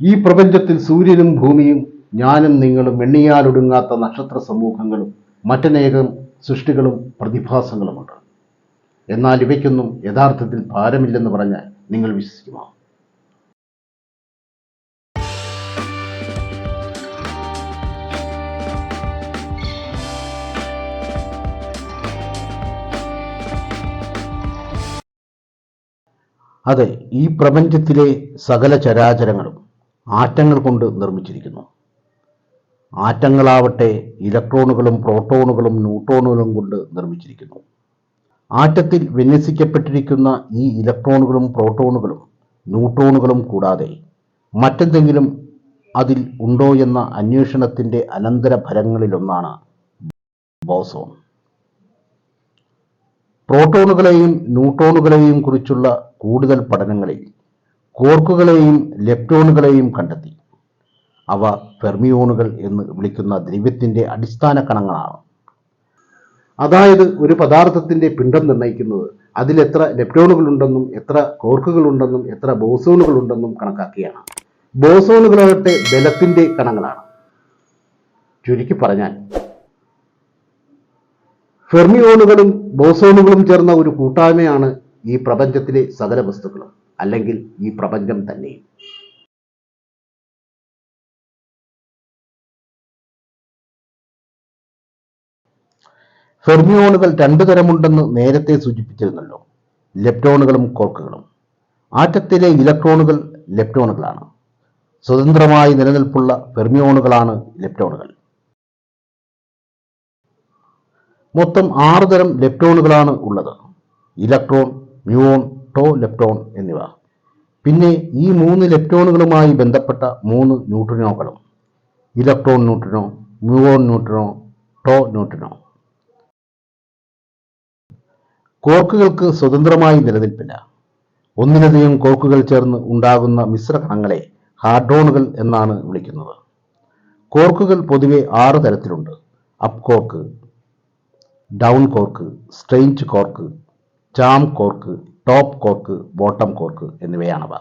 ഈ പ്രപഞ്ചത്തിൽ സൂര്യനും ഭൂമിയും ഞാനും നിങ്ങളും എണ്ണിയാലൊടുങ്ങാത്ത നക്ഷത്ര സമൂഹങ്ങളും മറ്റനേകം സൃഷ്ടികളും പ്രതിഭാസങ്ങളുമുണ്ട്. എന്നാൽ ഇവയ്ക്കൊന്നും യഥാർത്ഥത്തിൽ ഭാരമില്ലെന്ന് പറഞ്ഞാൽ നിങ്ങൾ വിശ്വസിക്കുമോ? അതെ ഈ പ്രപഞ്ചത്തിലെ സകല ചരാചരങ്ങളും ആറ്റങ്ങൾ കൊണ്ട് നിർമ്മിച്ചിരിക്കുന്നു. ആറ്റങ്ങളാവട്ടെ ഇലക്ട്രോണുകളും പ്രോട്ടോണുകളും ന്യൂട്രോണുകളും കൊണ്ട് നിർമ്മിച്ചിരിക്കുന്നു. ആറ്റത്തിൽ വിന്യസിക്കപ്പെട്ടിരിക്കുന്ന ഈ ഇലക്ട്രോണുകളും പ്രോട്ടോണുകളും ന്യൂട്രോണുകളും കൂടാതെ മറ്റെന്തെങ്കിലും അതിൽ ഉണ്ടോ എന്ന അന്വേഷണത്തിന്റെ അനന്തര ഫലങ്ങളിലൊന്നാണ് ബോസോൺ. പ്രോട്ടോണുകളെയും ന്യൂട്രോണുകളെയും കുറിച്ചുള്ള കൂടുതൽ പഠനങ്ങളിൽ കോർക്കുകളെയും ലെപ്റ്റോണുകളെയും കണ്ടെത്തി. അവ ഫെർമിയോണുകൾ എന്ന് വിളിക്കുന്ന ദ്രവ്യത്തിന്റെ അടിസ്ഥാന കണങ്ങളാണ്. അതായത് ഒരു പദാർത്ഥത്തിന്റെ പിണ്ഡം നിർണയിക്കുന്നത് അതിൽ എത്ര ലെപ്റ്റോണുകൾ ഉണ്ടെന്നും എത്ര കോർക്കുകൾ ഉണ്ടെന്നും എത്ര ബോസോണുകൾ ഉണ്ടെന്നും കണക്കാക്കിയാണ്. ബോസോണുകളാകട്ടെ ബലത്തിന്റെ കണങ്ങളാണ്. ചുരുക്കി പറഞ്ഞാൽ ഫെർമിയോണുകളും ബോസോണുകളും ചേർന്ന ഒരു കൂട്ടായ്മയാണ് ഈ പ്രപഞ്ചത്തിലെ സകല വസ്തുക്കളും. അല്ലെങ്കിൽ ഈ പ്രപഞ്ചം തന്നെ. ഫെർമിയോണുകൾ രണ്ടു തരമുണ്ടെന്ന് നേരത്തെ സൂചിപ്പിച്ചിരുന്നല്ലോ. ലെപ്റ്റോണുകളും കോർക്കുകളും. ആറ്റത്തിലെ ഇലക്ട്രോണുകൾ ലെപ്റ്റോണുകളാണ്. സ്വതന്ത്രമായി നിലനിൽപ്പുള്ള ഫെർമിയോണുകളാണ് ലെപ്റ്റോണുകൾ. മൊത്തം ആറ് തരം ലെപ്റ്റോണുകളാണ് ഉള്ളത്. ഇലക്ട്രോൺ മ്യൂൺ ടോ ലെപ്റ്റോൺ എന്നിവ. പിന്നെ ഈ മൂന്ന് ലെപ്റ്റോണുകളുമായി ബന്ധപ്പെട്ട മൂന്ന് ന്യൂട്രിനോകളും. Electron neutrino muon neutrino tau neutrino. കോർക്കുകൾക്ക് സ്വതന്ത്രമായി നിലനിൽപ്പില്ല. ഒന്നിലധികം കോർക്കുകൾ ചേർന്ന് ഉണ്ടാകുന്ന മിശ്രകണങ്ങളെ ഹാർഡ്രോണുകൾ എന്നാണ് വിളിക്കുന്നത്. കോർക്കുകൾ പൊതുവെ ആറ് തരത്തിലുണ്ട്. Up quark down quark strange quark charm quark top quark bottom quark എന്നിവയാണവ.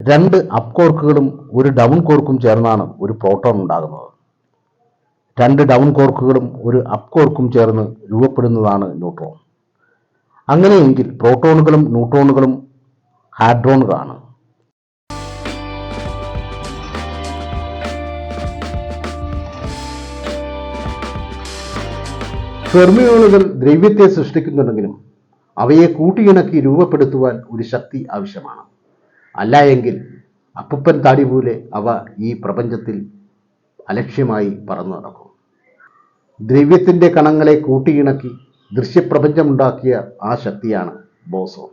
രണ്ട് അപ്പ് കോർക്കുകളും ഒരു ഡൗൺ കോർക്കും ചേർന്നാണ് ഒരു പ്രോട്ടോൺ ഉണ്ടാകുന്നത്. രണ്ട് ഡൗൺ കോർക്കുകളും ഒരു അപ്പ് കോർക്കും ചേർന്ന് രൂപപ്പെടുന്നതാണ് ന്യൂട്രോൺ. അങ്ങനെയെങ്കിൽ പ്രോട്ടോണുകളും ന്യൂട്രോണുകളും ഹാഡ്രോണുകളാണ്. ഫെർമിയോണുകൾ ദ്രവ്യത്തെ സൃഷ്ടിക്കുന്നുണ്ടെങ്കിലും അവയെ കൂട്ടിയിണക്കി രൂപപ്പെടുത്തുവാൻ ഒരു ശക്തി ആവശ്യമാണ്. അല്ല എങ്കിൽ അപ്പുപ്പൻ താടി പോലെ അവ ഈ പ്രപഞ്ചത്തിൽ അലക്ഷ്യമായി പറന്നു നടക്കും. ദ്രവ്യത്തിന്റെ കണങ്ങളെ കൂട്ടിയിണക്കി ദൃശ്യപ്രപഞ്ചമുണ്ടാക്കിയ ആ ശക്തിയാണ് ബോസോൺ.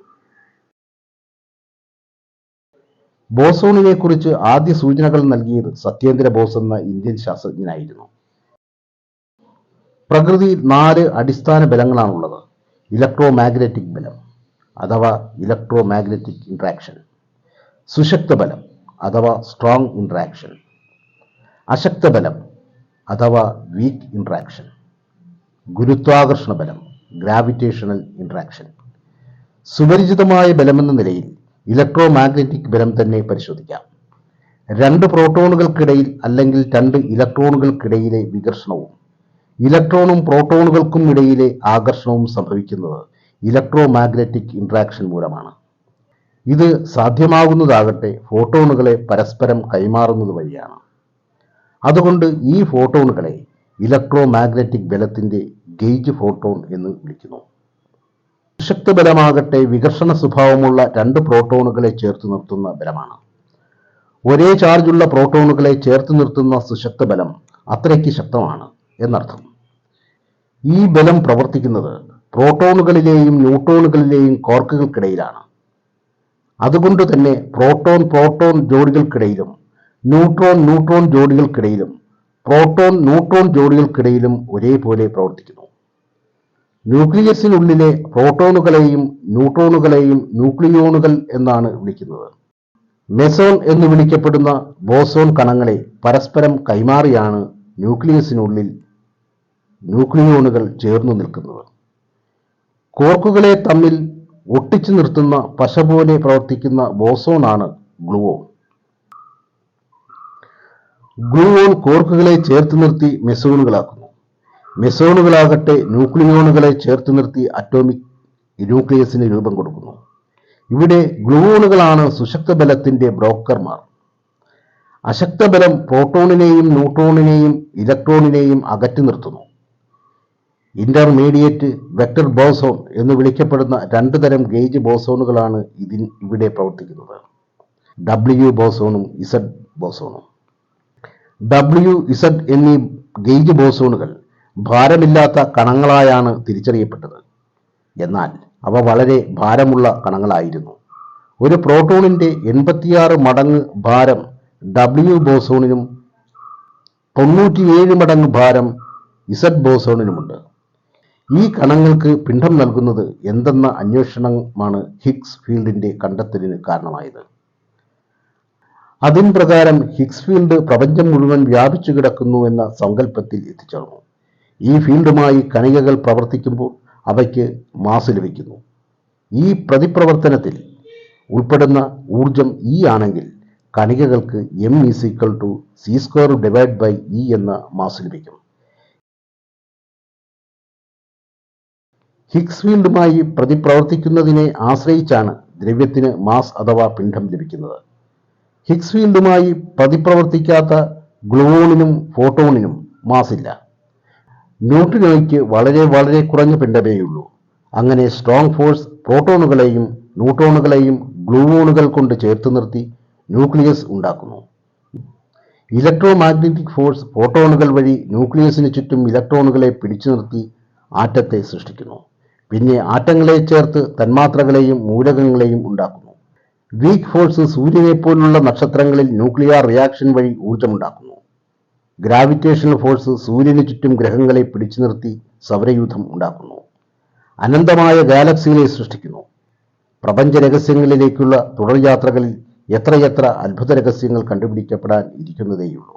ബോസോണിനെക്കുറിച്ച് ആദ്യ സൂചനകൾ നൽകിയത് സത്യേന്ദ്ര ബോസ് എന്ന ഇന്ത്യൻ ശാസ്ത്രജ്ഞനായിരുന്നു. പ്രകൃതിയിൽ നാല് അടിസ്ഥാന ബലങ്ങളാണുള്ളത്. ഇലക്ട്രോ മാഗ്നറ്റിക് ബലം അഥവാ ഇലക്ട്രോ മാഗ്നറ്റിക് ഇൻട്രാക്ഷൻ സുശക്ത ബലം അഥവാ സ്ട്രോങ് ഇൻട്രാക്ഷൻ അശക്ത ബലം അഥവാ വീക്ക് ഇൻട്രാക്ഷൻ ഗുരുത്വാകർഷണ ബലം ഗ്രാവിറ്റേഷണൽ ഇൻട്രാക്ഷൻ സുപരിചിതമായ ബലമെന്ന നിലയിൽ ഇലക്ട്രോ മാഗ്നറ്റിക് ബലം തന്നെ പരിശോധിക്കാം. രണ്ട് പ്രോട്ടോണുകൾക്കിടയിൽ അല്ലെങ്കിൽ രണ്ട് ഇലക്ട്രോണുകൾക്കിടയിലെ വികർഷണവും ഇലക്ട്രോണും പ്രോട്ടോണുകൾക്കും ഇടയിലെ ആകർഷണവും സംഭവിക്കുന്നത് ഇലക്ട്രോ മാഗ്നറ്റിക് ഇൻട്രാക്ഷൻ മൂലമാണ്. ഇത് സാധ്യമാകുന്നതാകട്ടെ ഫോട്ടോണുകളെ പരസ്പരം കൈമാറുന്നത് വഴിയാണ്. അതുകൊണ്ട് ഈ ഫോട്ടോണുകളെ ഇലക്ട്രോ മാഗ്നറ്റിക് ബലത്തിന്റെ ഗേജ് ഫോട്ടോൺ എന്ന് വിളിക്കുന്നു. സുശക്ത ബലമാകട്ടെ വികർഷണ സ്വഭാവമുള്ള രണ്ട് പ്രോട്ടോണുകളെ ചേർത്ത് നിർത്തുന്ന ബലമാണ്. ഒരേ ചാർജുള്ള പ്രോട്ടോണുകളെ ചേർത്ത് നിർത്തുന്ന സുശക്ത ബലം അത്രയ്ക്ക് ശക്തമാണ് എന്നർത്ഥം. ഈ ബലം പ്രവർത്തിക്കുന്നത് പ്രോട്ടോണുകളിലെയും ന്യൂട്രോണുകളിലെയും കോർക്കുകൾക്കിടയിലാണ്. അതുകൊണ്ട് തന്നെ പ്രോട്ടോൺ പ്രോട്ടോൺ ജോഡികൾക്കിടയിലും ന്യൂട്രോൺ ന്യൂട്രോൺ ജോഡികൾക്കിടയിലും പ്രോട്ടോൺ ന്യൂട്രോൺ ജോഡികൾക്കിടയിലും ഒരേപോലെ പ്രവർത്തിക്കുന്നു. ന്യൂക്ലിയസിനുള്ളിലെ പ്രോട്ടോണുകളെയും ന്യൂട്രോണുകളെയും ന്യൂക്ലിയോണുകൾ എന്നാണ് വിളിക്കുന്നത്. മെസോൺ എന്ന് വിളിക്കപ്പെടുന്ന ബോസോൺ കണങ്ങളെ പരസ്പരം കൈമാറിയാണ് ന്യൂക്ലിയസിനുള്ളിൽ ന്യൂക്ലിയോണുകൾ ചേർന്നു നിൽക്കുന്നത്. കോർക്കുകളെ തമ്മിൽ ഒട്ടിച്ചു നിർത്തുന്ന പശ പോലെ പ്രവർത്തിക്കുന്ന ബോസോണാണ് ഗ്ലൂവോൺ. ഗ്ലൂവോൺ കോർക്കുകളെ ചേർത്ത് നിർത്തി മെസോണുകളാക്കുന്നു. മെസോണുകളാകട്ടെ ന്യൂക്ലിയോണുകളെ ചേർത്ത് നിർത്തി അറ്റോമിക് ന്യൂക്ലിയസിന് രൂപം കൊടുക്കുന്നു. ഇവിടെ ഗ്ലൂവോണുകളാണ് സുശക്ത ബലത്തിന്റെ ബ്രോക്കർമാർ. അശക്തബലം പ്രോട്ടോണിനെയും ന്യൂട്രോണിനെയും ഇലക്ട്രോണിനെയും അകറ്റി നിർത്തുന്നു. ഇന്റർമീഡിയറ്റ് വെക്ടർ ബോസോൺ എന്ന് വിളിക്കപ്പെടുന്ന രണ്ട് തരം ഗേജ് ബോസോണുകളാണ് ഇതിൽ ഇവിടെ പ്രവർത്തിക്കുന്നത്. ഡബ്ല്യു ബോസോണും ഇസഡ് ബോസോണും ഡബ്ല്യു ഇസഡ് എന്നീ ഗേജ് ബോസോണുകൾ ഭാരമില്ലാത്ത കണങ്ങളായാണ് തിരിച്ചറിയപ്പെട്ടത്. എന്നാൽ അവ വളരെ ഭാരമുള്ള കണങ്ങളായിരുന്നു. ഒരു പ്രോട്ടോണിന്റെ എൺപത്തിയാറ് മടങ്ങ് ഭാരം ഡബ്ല്യു ബോസോണിനും തൊണ്ണൂറ്റിയേഴ് മടങ്ങ് ഭാരം ഇസഡ് ബോസോണിനുമുണ്ട് ഈ കണങ്ങൾക്ക് പിണ്ഡം നൽകുന്നത് എന്തെന്ന അന്വേഷണമാണ് ഹിക്സ് ഫീൽഡിന്റെ കണ്ടെത്തലിന് കാരണമായത്. അതിൻ പ്രകാരം ഹിഗ്സ് ഫീൽഡ് പ്രപഞ്ചം മുഴുവൻ വ്യാപിച്ചു കിടക്കുന്നു എന്ന സങ്കല്പത്തിൽ എത്തിച്ചേർന്നു. ഈ ഫീൽഡുമായി കണികകൾ പ്രവർത്തിക്കുമ്പോൾ അവയ്ക്ക് മാസ് ലഭിക്കുന്നു. ഈ പ്രതിപ്രവർത്തനത്തിൽ ഉൾപ്പെടുന്ന ഊർജം ഇ ആണെങ്കിൽ കണികകൾക്ക് M is equal to C square divide by E എന്ന മാസ് ലഭിക്കും. ഹിഗ്സ് ഫീൽഡുമായി പ്രതിപ്രവർത്തിക്കുന്നതിനെ ആശ്രയിച്ചാണ് ദ്രവ്യത്തിന് മാസ് അഥവാ പിണ്ഡം ലഭിക്കുന്നത്. ഹിഗ്സ് ഫീൽഡുമായി പ്രതിപ്രവർത്തിക്കാത്ത ഗ്ലൂവോണിനും ഫോട്ടോണിനും ഇല്ല ന്യൂട്രിനോയ്ക്ക് വളരെ വളരെ കുറഞ്ഞ പിണ്ഡമേയുള്ളൂ. അങ്ങനെ സ്ട്രോങ് ഫോഴ്സ് പ്രോട്ടോണുകളെയും ന്യൂട്രോണുകളെയും ഗ്ലൂവോണുകൾ കൊണ്ട് ചേർത്ത് നിർത്തി ന്യൂക്ലിയസ് ഉണ്ടാക്കുന്നു. ഇലക്ട്രോ മാഗ്നറ്റിക് ഫോഴ്സ് ഫോട്ടോണുകൾ വഴി ന്യൂക്ലിയസിന് ചുറ്റും ഇലക്ട്രോണുകളെ പിടിച്ചു നിർത്തി ആറ്റത്തെ സൃഷ്ടിക്കുന്നു. പിന്നെ ആറ്റങ്ങളെ ചേർത്ത് തന്മാത്രകളെയും മൂലകങ്ങളെയും ഉണ്ടാക്കുന്നു. വീക്ക് ഫോഴ്സ് സൂര്യനെ പോലുള്ള നക്ഷത്രങ്ങളിൽ ന്യൂക്ലിയർ റിയാക്ഷൻ വഴി ഊർജമുണ്ടാക്കുന്നു ഗ്രാവിറ്റേഷണൽ ഫോഴ്സ് സൂര്യന് ചുറ്റും ഗ്രഹങ്ങളെ പിടിച്ചു നിർത്തി സൗരയൂഥം ഉണ്ടാക്കുന്നു. അനന്തമായ ഗാലക്സികളെ സൃഷ്ടിക്കുന്നു. പ്രപഞ്ച രഹസ്യങ്ങളിലേക്കുള്ള തുടർയാത്രകളിൽ എത്രയെത്ര അത്ഭുത രഹസ്യങ്ങൾ കണ്ടുപിടിക്കപ്പെടാൻ ഇരിക്കുന്നതേയുള്ളൂ.